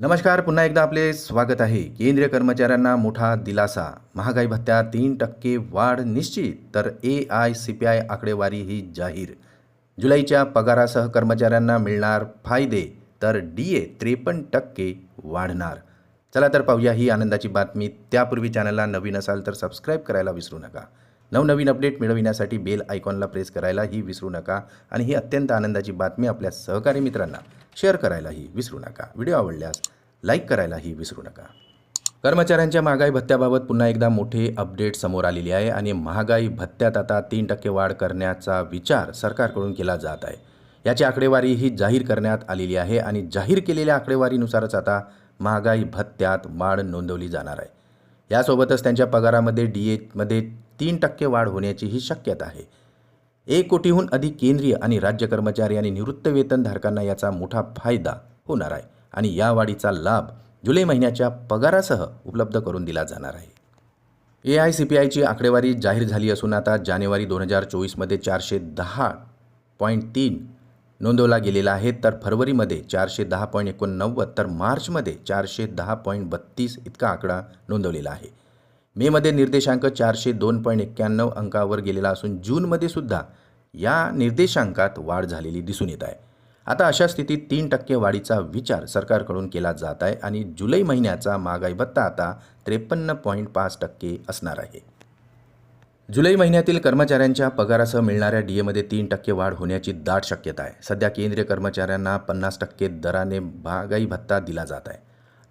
नमस्कार पुन्हा एकदा आपले स्वागत आहे. केंद्रीय कर्मचाऱ्यांना मोठा दिलासा. महागाई भत्त्या तीन टक्के वाढ निश्चित तर A I C P I आकडेवारी ही जाहीर. जुलैच्या पगारासह कर्मचाऱ्यांना मिळणार फायदे तर डी ए त्रेपन्न टक्के वाढणार. चला तर पाहूया ही आनंदाची बातमी. त्यापूर्वी चॅनलला नवीन असाल तर सबस्क्राईब करायला विसरू नका. नवनवीन अपडेट मिळविण्यासाठी बेल आयकॉनला प्रेस करायलाही विसरू नका. आणि ही अत्यंत आनंदाची बातमी आपल्या सहकारी मित्रांना. शेअर करायलाही विसरू नका. व्हिडिओ आवडल्यास लाईक करायलाही विसरू नका. कर्मचाऱ्यांच्या महागाई भत्त्याबाबत पुन्हा एकदा मोठे अपडेट समोर आलेली आहे आणि महागाई भत्त्यात आता तीन टक्के वाढ करण्याचा विचार सरकारकडून केला जात आहे. याची आकडेवारी ही जाहीर करण्यात आलेली आहे आणि जाहीर केलेल्या आकडेवारीनुसारच आता महागाई भत्त्यात वाढ नोंदवली जाणार आहे. यासोबतच त्यांच्या पगारामध्ये डी एमध्ये तीन टक्के वाढ होण्याचीही शक्यता आहे. एक कोटीहून अधिक केंद्रीय आणि राज्य कर्मचारी आणि निवृत्त वेतनधारकांना याचा मोठा फायदा होणार आहे आणि या वाढीचा लाभ जुलै महिन्याच्या पगारासह उपलब्ध करून दिला जाणार आहे. ए आय सी पी आयची आकडेवारी जाहीर झाली असून आता जानेवारी दोन हजार चोवीसमध्ये चारशे दहा पॉईंट तीन नोंदवला गेलेला आहे तर फरवरीमध्ये चारशे दहा पॉईंट एकोणनव्वद तर मार्चमध्ये चारशे दहा पॉईंट बत्तीस इतका आकडा नोंदवलेला आहे. मेमध्ये निर्देशांक चारशे दोन पॉईंट एक्क्याण्णव अंकावर गेलेला असून जूनमध्ये सुद्धा या निर्देशांकात वाढ झालेली दिसून येत आहे. आता अशा स्थितीत तीन टक्के वाढीचा विचार सरकारकडून केला जात आहे आणि जुलै महिन्याचा महागाई भत्ता आता त्रेपन्न पॉईंट पाच टक्के असणार आहे. जुलै महिन्यातील कर्मचाऱ्यांच्या पगारासह मिळणाऱ्या डी एमध्ये तीन टक्के वाढ होण्याची दाट शक्यता आहे. सध्या केंद्रीय कर्मचाऱ्यांना पन्नास टक्के दराने महागाई भत्ता दिला जात आहे.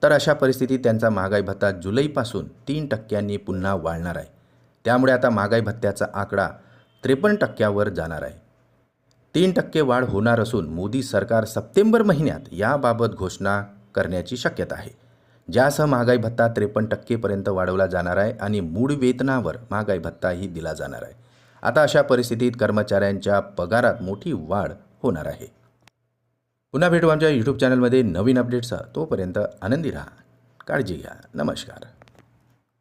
तर अशा परिस्थितीत त्यांचा महागाई भत्ता जुलैपासून तीन टक्क्यांनी पुन्हा वाढणार आहे. त्यामुळे आता महागाई भत्त्याचा आकडा त्रेपन्न टक्क्यावर जाणार आहे. तीन टक्के वाढ होणार असून मोदी सरकार सप्टेंबर महिन्यात याबाबत घोषणा करण्याची शक्यता आहे. ज्यासह महागाई भत्ता त्रेपन्न टक्केपर्यंत वाढवला जाणार आहे आणि मूळ वेतनावर महागाई भत्ताही दिला जाणार आहे. आता अशा परिस्थितीत कर्मचाऱ्यांच्या पगारात मोठी वाढ होणार आहे. पुन्हा भेटू आमच्या यूट्यूब चॅनलमध्ये नवीन अपडेट्सचा तोपर्यंत आनंदी राहा काळजी घ्या नमस्कार.